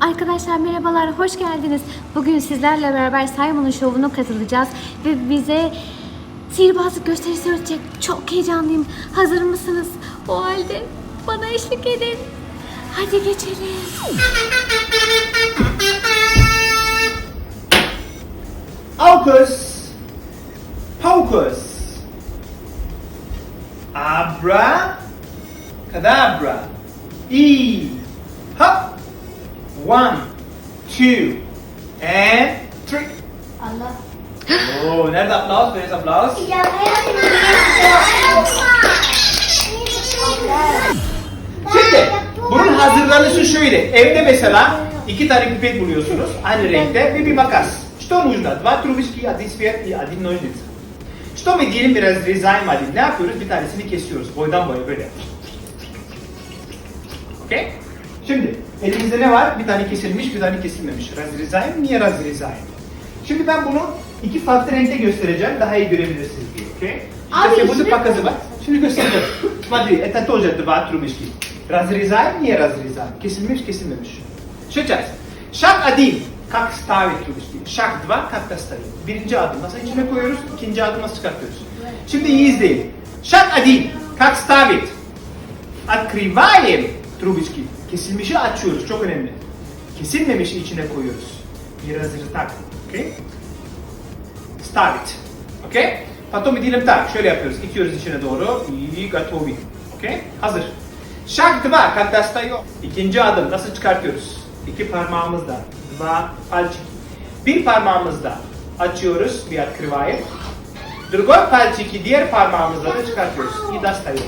Arkadaşlar merhabalar, hoş geldiniz. Bugün sizlerle beraber Simon'un şovuna katılacağız ve bize sihirbazlık gösterisi öğretecek. Çok heyecanlıyım. Hazır mısınız? O halde bana eşlik edin. Hadi geçelim. Hocus pocus. Abra cadabra. E. Hop. One, two, and three. Allah. Oh, nerede applaus? Where's applaus? Şimdi bunun hazırlanışı şöyle. Evde mesela iki tane pipet buluyorsunuz aynı renkte ve bir makas. Что нужно? Два трубочки, один свет и один ножницы. Что мы diyelim biraz rezaim hadi. Ne yapıyoruz? Bir tanesini kesiyoruz. Boydan boya böyle. Okey? Şimdi elimizde ne var? Bir tane kesilmiş, bir tane kesilmemiş. Raz rezaim, niye raz rezaim? Şimdi ben bunu iki farklı renkte göstereceğim. Daha iyi görebilirsiniz diye. Okey? Abi, Şimdi burada içine pakazı var. koyacaksın. Şimdi göstereceğim. Смотри, это тоже два трубочки. Разрезаем, не разрезаем. Kesilmiş, kesilmemiş. Сейчас. Шаг один. Как ставить трубочки? Шаг два. Как достаем? Birinci adım nasıl içine koyuyoruz? İkinci adım nasıl çıkartıyoruz? Şimdi iyi izleyin. Шаг один. Как ставить? Открываем трубочки. Kesilmişi açıyoruz. Çok önemli. Kesilmemişi içine koyuyoruz. Biraz так. Okey? Ставить. Okey? Потом мы делаем так. Şöyle yapıyoruz. İtiyoruz içine doğru. И готовы. Okey? Hazır. Шаг два. Как достаем? İkinci adım. Nasıl çıkartıyoruz? İki parmağımızla. Два пальчики. Bir parmağımızla açıyoruz. Bir открываем. Другой пальчики diğer parmağımızla da çıkartıyoruz. И достаем.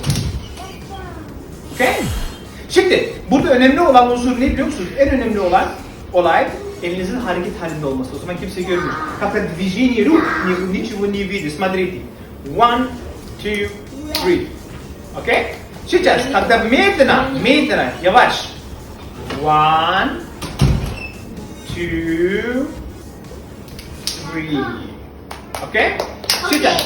Okey? Şimdi burada önemli olan unsur ne biliyor musunuz? En önemli olan olay elinizin hareket halinde olması. O zaman kimse görmüyor. Как движение рук ни- ничего не видно. Смотрите. One, two, three. Окей? Сейчас, когда медленно, медленно, yavaş. One, two, three. Окей? Сейчас.